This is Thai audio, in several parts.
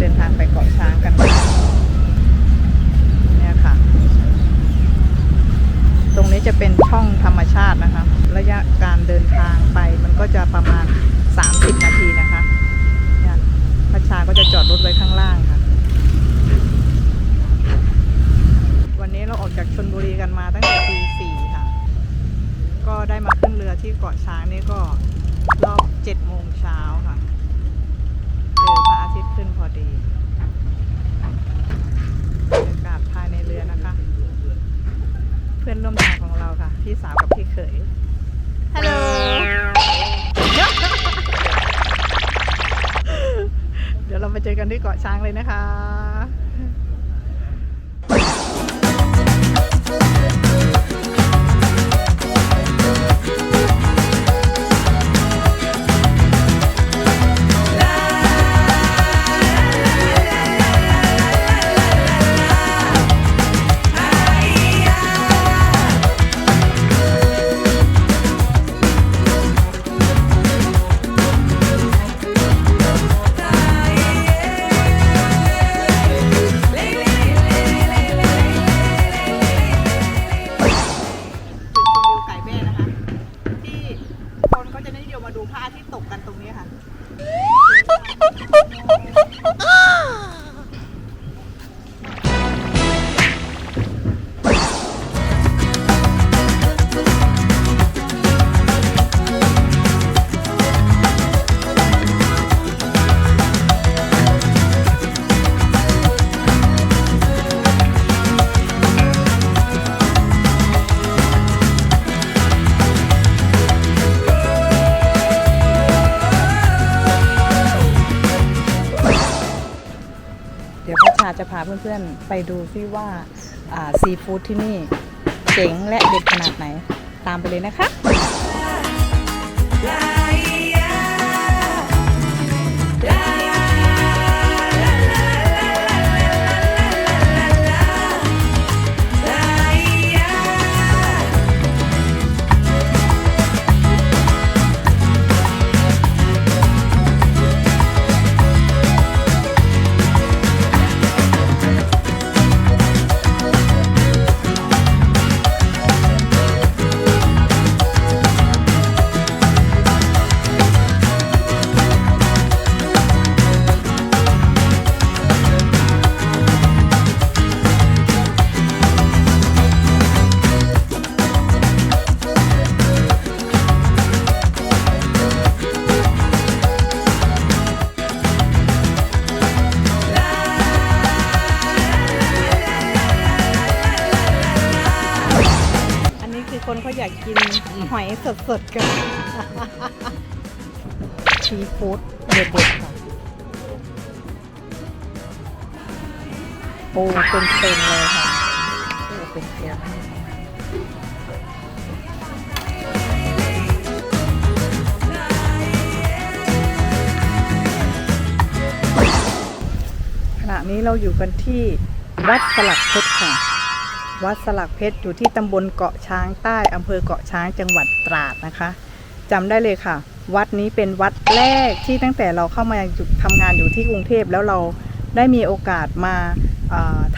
เดินทางไปเกาะช้างกันเนี่ยค่ะ ตรงนี้จะเป็นช่องธรรมชาตินะคะ ระยะการเดินทางไปมันก็จะประมาณ 30 นาทีนะคะเนี่ยพัชชาก็จะจอดรถไว้ข้างล่างค่ะ วันนี้เราออกจากชนบุรีกันมาตั้งแต่ตีสี่ค่ะ ก็ได้มาขึ้นเรือที่เกาะช้างนี่ก็รอบเจ็ดโมงเช้าค่ะ ดีบรรยากาศภายในเรือนะคะ เพื่อนร่วมทางของเราค่ะ พี่สาวกับพี่เขยฮัลโหลเดี๋ยวเราไปเจอกันที่เกาะช้างเลยนะคะ จะพาเพื่อนๆไปดูซิว่าซีฟู้ดที่นี่เจ๋งและเด็ดขนาดไหนตามไปเลยนะคะ สดๆกันซีฟู้ดเด็ดๆค่ะปูเป็นๆเลยค่ะปูเป็นๆขณะนี้เราอยู่กันที่วัดสลักเพชรค่ะ วัดสลักเพชรอยู่ที่ตำบลเกาะช้างใต้อำเภอเกาะช้างจังหวัดตราดนะคะจำได้เลยค่ะ วัดนี้เป็นวัดแรกที่ตั้งแต่เราเข้ามาทำงานอยู่ที่กรุงเทพแล้วเราได้มีโอกาสมา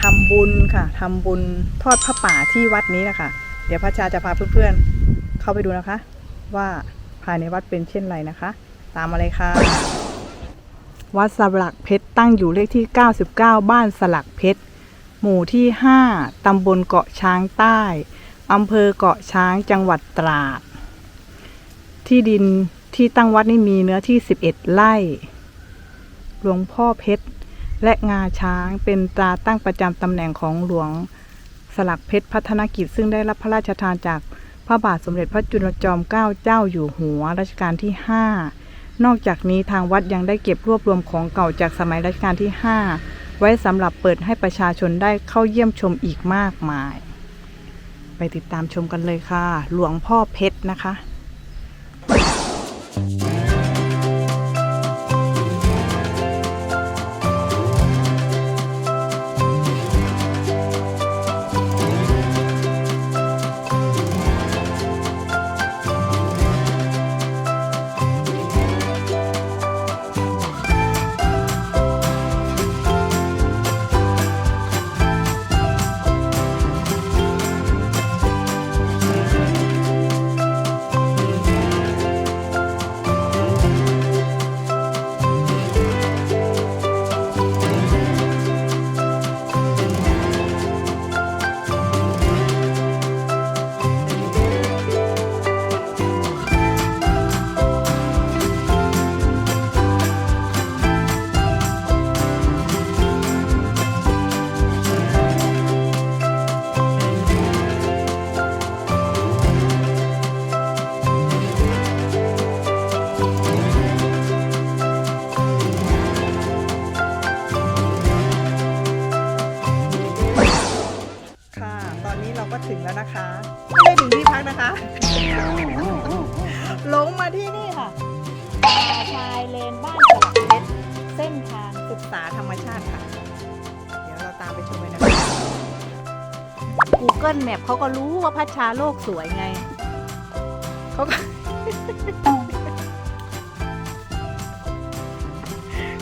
ทำบุญค่ะทำบุญทอดพระป่าที่วัดนี้นะคะเดี๋ยวพระอาจะพาเพื่อนๆเข้าไปดูนะคะ ว่าภายในวัดเป็นเช่นไรนะคะ ตามมาเลยค่ะ วัดสลักเพชรตั้งอยู่เลขที่ 99 บ้านสลักเพชร หมู่ที่ 5 ตำบลเกาะช้างใต้ อำเภอเกาะช้างจังหวัดตราด ที่ดินที่ตั้งวัดนี่มีเนื้อที่ 11 ไร่ หลวงพ่อเพชร และงาช้างเป็นตราตั้งประจำตำแหน่งของหลวงสลักเพชรพัฒนกิจ ซึ่งได้รับพระราชทานจากพระบาทสมเด็จพระจุลจอมเกล้าเจ้าอยู่หัวรัชกาลที่ 5 นอกจากนี้ทางวัดยังได้เก็บรวบรวมของเก่าจากสมัยรัชกาลที่ 5 ไว้สำหรับเปิดให้ประชาชนได้เข้าเยี่ยมชมอีกมากมาย ไปติดตามชมกันเลยค่ะ หลวงพ่อเพชรนะคะ นะคะไม่ได้ถึงที่พักนะคะหลงมาที่นี่ค่ะป่าชายเลนบ้านสลักเพชรเส้นทางศึกษาธรรมชาติค่ะ เดี๋ยวเราตามไปชมเลยนะคะ Google Map เขาก็รู้ว่าพัชชาโลกสวยไงเขาก็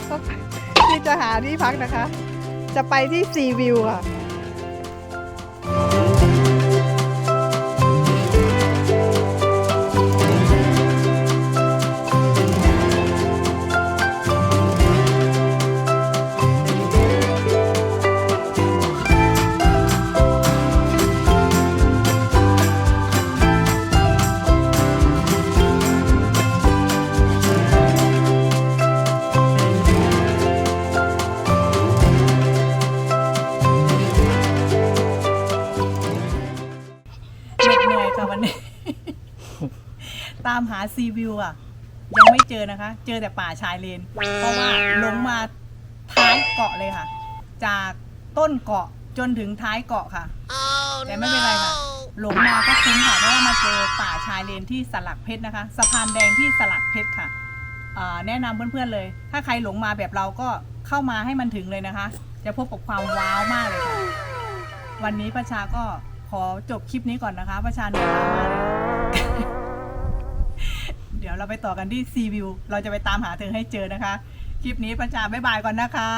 เขาที่จะหาที่พักนะคะ จะไปที่ซีวิวค่ะ ตามหาซีวิวอะ ยังไม่เจอนะคะ เจอแต่ป่าชายเลน เพราะว่าลงมาท้ายเกาะเลยค่ะ จากต้นเกาะจนถึงท้ายเกาะค่ะแต่ไม่เป็นไรค่ะหลงมาก็คุ้มค่ะเพราะว่ามาเจอป่าชายเลนที่สลักเพชรนะคะ สะพานแดงที่สลักเพชรค่ะอ่าแนะนำเพื่อนๆเลย ถ้าใครหลงมาแบบเราก็เข้ามาให้มันถึงเลยนะคะ จะพบกับความว้าวมากเลยค่ะ วันนี้ประชาก็ขอจบคลิปนี้ก่อนนะคะ ประชาเหนื่อยล้ามากเลย เดี๋ยวเราไปต่อกันที่ซีวิวเราจะไปตามหาเธอให้เจอนะคะ คลิปนี้ประจาบ๊ายบายก่อนนะคะ